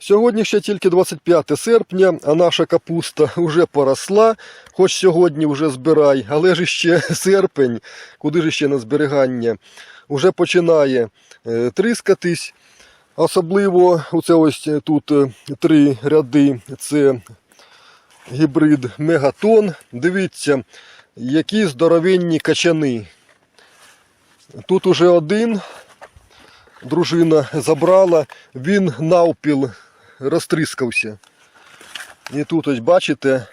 Сьогодні ще тільки 25 серпня, а наша капуста вже поросла, хоч сьогодні вже збирай, але ж ще серпень, куди ж ще на зберігання, вже починає е, тріскатись. Особливо оце ось тут е, три ряди, це гібрид Мегатон. Дивіться, які здоровенні качани. Тут уже один, дружина забрала, він навпіл розтріскався. І тут ось бачите,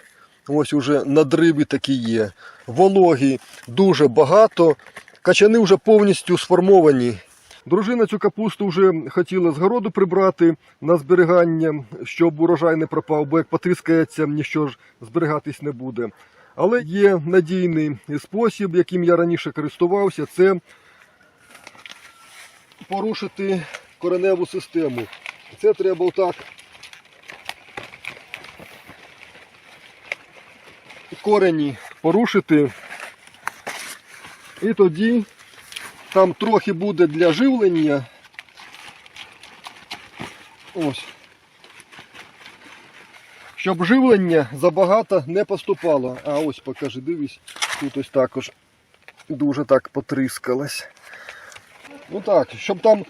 ось уже надриви такі є. Вологі дуже багато, качани вже повністю сформовані. Дружина цю капусту вже хотіла з городу прибрати на зберігання, щоб урожай не пропав, бо як потріскається, ніщо ж зберігатись не буде. Але є надійний спосіб, яким я раніше користувався, це порушити кореневу систему. Це треба отак корені порушити. І тоді там трохи буде для живлення. Ось. Щоб живлення забагато не поступало. А ось покажи, дивись, тут ось також дуже так потріскалось. Ну так, щоб там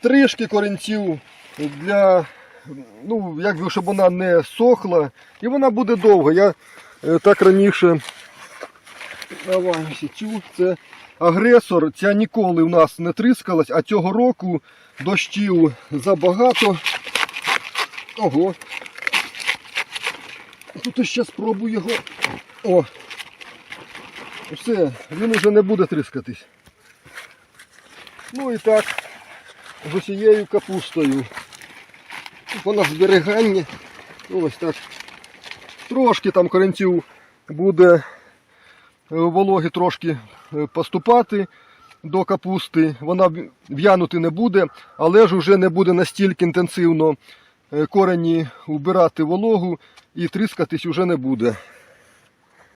трішки корінців для, ну, як щоб вона не сохла. І вона буде довго. Я так раніше давай цю, це агресор. Ця ніколи в нас не тріскалась, а цього року дощів забагато. Ого. Тут ще спробую його. О! Все, він уже не буде тріскатись. Ну і так, з усією капустою. Вона зберігання. Ну, Ось так. Трошки там корінців буде е, вологи трошки е, поступати до капусти. Вона в'янути не буде, але ж вже не буде настільки інтенсивно е, корені вбирати вологу і тріскатись вже не буде.